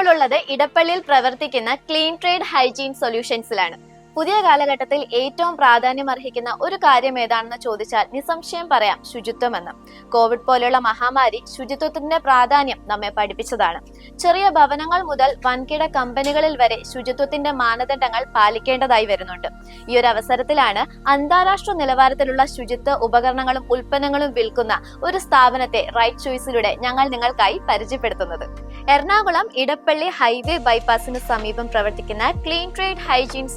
ഞാനുള്ളത് ഇടപ്പള്ളിയിൽ പ്രവർത്തിക്കുന്ന clean trade hygiene സൊല്യൂഷൻസിലാണ് പുതിയ കാലഘട്ടത്തിൽ ഏറ്റവും പ്രാധാന്യം അർഹിക്കുന്ന ഒരു കാര്യം ഏതാണെന്ന് ചോദിച്ചാൽ നിസ്സംശയം പറയാം ശുചിത്വമെന്ന്. കോവിഡ് പോലെയുള്ള മഹാമാരി ശുചിത്വത്തിന്റെ പ്രാധാന്യം നമ്മെ പഠിപ്പിച്ചതാണ്. ചെറിയ ഭവനങ്ങൾ മുതൽ വൻകിട കമ്പനികളിൽ വരെ ശുചിത്വത്തിന്റെ മാനദണ്ഡങ്ങൾ പാലിക്കേണ്ടതായി വരുന്നുണ്ട്. ഈ ഒരു അവസരത്തിലാണ് അന്താരാഷ്ട്ര നിലവാരത്തിലുള്ള ശുചിത്വ ഉപകരണങ്ങളും ഉൽപ്പന്നങ്ങളും വിൽക്കുന്ന ഒരു സ്ഥാപനത്തെ റൈറ്റ് ചോയ്സിലൂടെ ഞങ്ങൾ നിങ്ങൾക്കായി പരിചയപ്പെടുത്തുന്നത്. എറണാകുളം ഇടപ്പള്ളി ഹൈവേ ബൈപ്പാസിന് സമീപം പ്രവർത്തിക്കുന്ന ക്ലീൻ ട്രേഡ് ഹൈജീൻ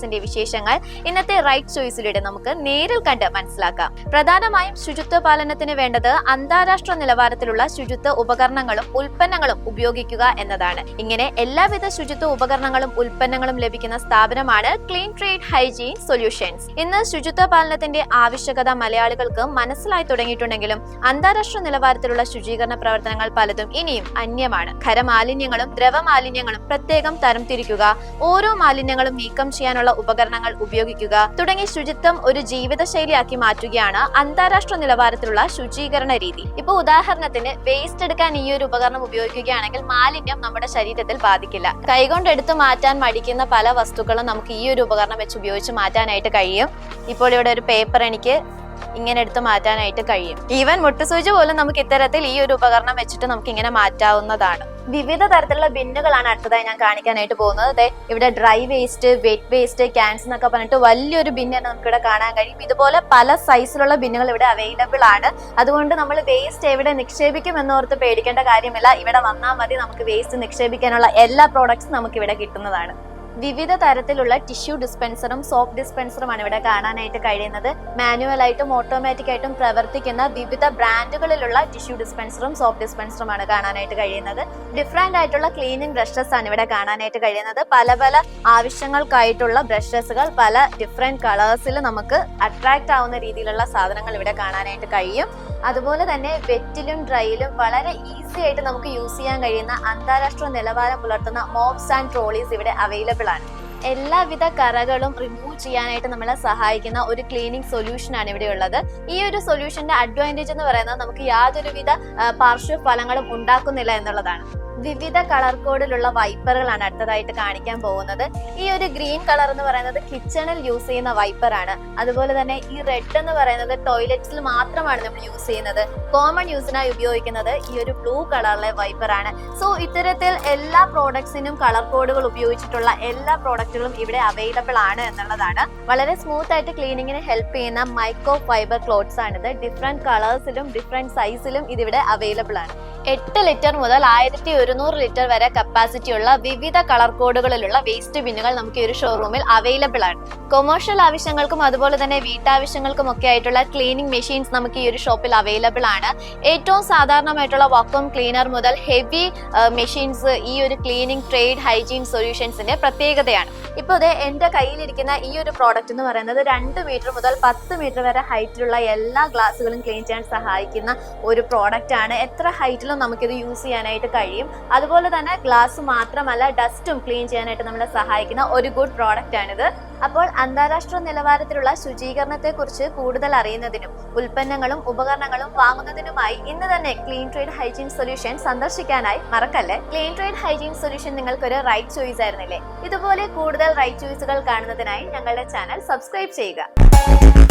സൊല്യൂഷൻസിന്റെ വിശേഷങ്ങൾ ഇന്നത്തെ റൈറ്റ് ചോയ്സിലൂടെ നമുക്ക് നേരിൽ കണ്ട് മനസ്സിലാക്കാം. പ്രധാനമായും ശുചിത്വ പാലനത്തിന് വേണ്ടത് അന്താരാഷ്ട്ര നിലവാരത്തിലുള്ള ശുചിത്വ ഉപകരണങ്ങളും ഉൽപ്പന്നങ്ങളും ഉപയോഗിക്കുക എന്നതാണ്. ഇങ്ങനെ എല്ലാവിധ ശുചിത്വ ഉപകരണങ്ങളും ഉൽപ്പന്നങ്ങളും ലഭിക്കുന്ന സ്ഥാപനമാണ് ക്ലീൻ ട്രേഡ് ഹൈജീൻ സൊല്യൂഷൻസ് ഇന്ന് ശുചിത്വ പാലനത്തിന്റെ ആവശ്യകത മലയാളികൾക്ക് മനസ്സിലായി തുടങ്ങിയിട്ടുണ്ടെങ്കിലും അന്താരാഷ്ട്ര നിലവാരത്തിലുള്ള ശുചീകരണ പ്രവർത്തനങ്ങൾ പലതും ഇനിയും അന്യമാണ്. ഖരമാലിന്യങ്ങളും ദ്രവമാലിന്യങ്ങളും പ്രത്യേകം തരംതിരിക്കുക ഓരോ മാലിന്യങ്ങളും നീക്കം ചെയ്യാനുള്ള ഉപകരണങ്ങൾ ഉപയോഗിക്കുക. തുടങ്ങി ശുചിത്വം ഒരു ജീവിതശൈലിയാക്കി മാറ്റുകയാണ് അന്താരാഷ്ട്ര നിലവാരത്തിലുള്ള ശുചീകരണ രീതി. ഇപ്പൊ ഉദാഹരണത്തിന് വേസ്റ്റ് എടുക്കാൻ ഈ ഒരു ഉപകരണം ഉപയോഗിക്കുകയാണെങ്കിൽ മാലിന്യം നമ്മുടെ ശരീരത്തിൽ ബാധിക്കില്ല. കൈകൊണ്ട് എടുത്തു മാറ്റാൻ മടിക്കുന്ന പല വസ്തുക്കളും നമുക്ക് ഈ ഒരു ഉപകരണം വെച്ച് ഉപയോഗിച്ച് മാറ്റാനായിട്ട് കഴിയും. ഇപ്പോൾ ഇവിടെ ഒരു പേപ്പർ എനിക്ക് ഇങ്ങനെ എടുത്ത് മാറ്റാനായിട്ട് കഴിയും. ഈവൻ മുട്ടുസൂചി പോലും നമുക്ക് ഇത്തരത്തിൽ ഈ ഒരു ഉപകരണം വെച്ചിട്ട് നമുക്ക് ഇങ്ങനെ മാറ്റാവുന്നതാണ്. വിവിധ തരത്തിലുള്ള ബിന്നുകളാണ് അടുത്തതായി ഞാൻ കാണിക്കാനായിട്ട് പോകുന്നത്. ഇവിടെ dry waste wet waste cans എന്നൊക്കെ പറഞ്ഞിട്ട് വലിയൊരു ബിന്നാണ് നമുക്ക് ഇവിടെ കാണാൻ കഴിയും. ഇതുപോലെ പല സൈസിലുള്ള ബിന്നുകൾ ഇവിടെ അവൈലബിൾ ആണ്. അതുകൊണ്ട് നമ്മൾ വേസ്റ്റ് എവിടെ നിക്ഷേപിക്കും എന്നോർത്ത് പേടിക്കേണ്ട കാര്യമില്ല. ഇവിടെ വന്നാൽ മതി നമുക്ക് വേസ്റ്റ് നിക്ഷേപിക്കാനുള്ള എല്ലാ പ്രോഡക്ട്സും നമുക്ക് ഇവിടെ കിട്ടുന്നതാണ്. വിവിധ തരത്തിലുള്ള ടിഷ്യൂ ഡിസ്പെൻസറും സോപ്പ് ഡിസ്പെൻസറുമാണ് ഇവിടെ കാണാനായിട്ട് കഴിയുന്നത്. മാനുവൽ ആയിട്ടും ഓട്ടോമാറ്റിക് ആയിട്ടും പ്രവർത്തിക്കുന്ന വിവിധ ബ്രാൻഡുകളിലുള്ള ടിഷ്യൂ ഡിസ്പെൻസറും സോപ്പ് ഡിസ്പെൻസറുമാണ് കാണാനായിട്ട് കഴിയുന്നത്. ഡിഫറെന്റ് ആയിട്ടുള്ള ക്ലീനിങ് ബ്രഷസ് ആണ് ഇവിടെ കാണാനായിട്ട് കഴിയുന്നത്. പല പല ആവശ്യങ്ങൾക്കായിട്ടുള്ള ബ്രഷസുകൾ പല ഡിഫറെന്റ് കളേഴ്സിൽ നമുക്ക് അട്രാക്ട് ആവുന്ന രീതിയിലുള്ള സാധനങ്ങൾ ഇവിടെ കാണാനായിട്ട് കഴിയും. അതുപോലെ തന്നെ വെറ്റിലും ഡ്രൈയിലും വളരെ ഈസി ആയിട്ട് നമുക്ക് യൂസ് ചെയ്യാൻ കഴിയുന്ന അന്താരാഷ്ട്ര നിലവാരം പുലർത്തുന്ന മോപ്സ് ആൻഡ് ട്രോളീസ് ഇവിടെ അവൈലബിൾ ആണ്. എല്ലാവിധ കറകളും റിമൂവ് ചെയ്യാനായിട്ട് നമ്മളെ സഹായിക്കുന്ന ഒരു ക്ലീനിങ് സൊല്യൂഷൻ ആണ് ഇവിടെ ഉള്ളത്. ഈ ഒരു സൊല്യൂഷന്റെ അഡ്വാന്റേജ് എന്ന് പറയുന്നത് നമുക്ക് യാതൊരുവിധ പാർശ്വഫലങ്ങളും ഉണ്ടാക്കുന്നില്ല എന്നുള്ളതാണ്. വിവിധ കളർ കോഡിലുള്ള വൈപ്പറുകളാണ് അടുത്തതായിട്ട് കാണിക്കാൻ പോകുന്നത്. ഈ ഒരു ഗ്രീൻ കളർ എന്ന് പറയുന്നത് കിച്ചണിൽ യൂസ് ചെയ്യുന്ന വൈപ്പർ ആണ് അതുപോലെ തന്നെ ഈ റെഡ് എന്ന് പറയുന്നത് ടോയ്ലറ്റിൽ മാത്രമാണ് നമ്മൾ യൂസ് ചെയ്യുന്നത്. കോമൺ യൂസിനായി ഉപയോഗിക്കുന്നത് ഈ ഒരു ബ്ലൂ കളറിലെ വൈപ്പർ ആണ് സോ ഇത്തരത്തിൽ എല്ലാ പ്രോഡക്ട്സിനും കളർ കോഡുകൾ ഉപയോഗിച്ചിട്ടുള്ള എല്ലാ പ്രോഡക്റ്റുകളും ഇവിടെ അവൈലബിൾ ആണ് എന്നുള്ളതാണ്. വളരെ സ്മൂത്ത് ആയിട്ട് ക്ലീനിങ്ങിന് ഹെൽപ്പ് ചെയ്യുന്ന മൈക്രോ ഫൈബർ ക്ലോത്ത്സ് ആണിത് ഡിഫറെന്റ് കളേഴ്സിലും ഡിഫറെന്റ് സൈസിലും ഇതിവിടെ അവൈലബിൾ ആണ്. എട്ട് ലിറ്റർ മുതൽ ആയിരത്തി ഒരുന്നൂറ് ലിറ്റർ വരെ കപ്പാസിറ്റി ഉള്ള വിവിധ കളർ കോഡുകളിലുള്ള വേസ്റ്റ് ബിന്നുകൾ നമുക്ക് ഈ ഒരു ഷോറൂമിൽ അവൈലബിൾ ആണ്. കൊമേഴ്ഷ്യൽ ആവശ്യങ്ങൾക്കും അതുപോലെ തന്നെ വീട്ടാവശ്യങ്ങൾക്കും ഒക്കെ ആയിട്ടുള്ള ക്ലീനിങ് മെഷീൻസ് നമുക്ക് ഈ ഒരു ഷോപ്പിൽ അവൈലബിൾ ആണ്. ഏറ്റവും സാധാരണമായിട്ടുള്ള വാക്വം ക്ലീനർ മുതൽ ഹെവി മെഷീൻസ് ഈ ഒരു ക്ലീനിങ് ട്രേഡ് ഹൈജീൻ സൊല്യൂഷൻസിന്റെ പ്രത്യേകതയാണ്. ഇപ്പോൾ ഇത് എന്റെ കയ്യിലിരിക്കുന്ന ഈ ഒരു പ്രോഡക്റ്റ് എന്ന് പറയുന്നത് രണ്ട് മീറ്റർ മുതൽ പത്ത് മീറ്റർ വരെ ഹൈറ്റിലുള്ള എല്ലാ ഗ്ലാസുകളും ക്ലീൻ ചെയ്യാൻ സഹായിക്കുന്ന ഒരു പ്രോഡക്റ്റ് ആണ്. എത്ര ഹൈറ്റിലും നമുക്കിത് യൂസ് ചെയ്യാനായിട്ട് കഴിയും. അതുപോലെ തന്നെ ഗ്ലാസ് മാത്രമല്ല ഡസ്റ്റും ക്ലീൻ ചെയ്യാനായിട്ട് നമ്മളെ സഹായിക്കുന്ന ഒരു ഗുഡ് പ്രോഡക്റ്റ് ആണിത്. അപ്പോൾ അന്താരാഷ്ട്ര നിലവാരത്തിലുള്ള ശുചീകരണത്തെക്കുറിച്ച് കൂടുതൽ അറിയുന്നതിനും ഉൽപ്പന്നങ്ങളും ഉപകരണങ്ങളും വാങ്ങുന്നതിനുമായി ഇന്ന് തന്നെ ക്ലീൻ ട്രേഡ് ഹൈജീൻ സൊല്യൂഷൻ സന്ദർശിക്കാനായി മറക്കല്ലേ? ക്ലീൻ ട്രേഡ് ഹൈജീൻ സൊല്യൂഷൻ നിങ്ങൾക്കൊരു റൈറ്റ് ചോയ്സ് ആയിരുന്നില്ലേ? ഇതുപോലെ കൂടുതൽ റൈറ്റ് ചോയ്സുകൾ കാണുന്നതിനായി ഞങ്ങളുടെ ചാനൽ സബ്സ്ക്രൈബ് ചെയ്യുക.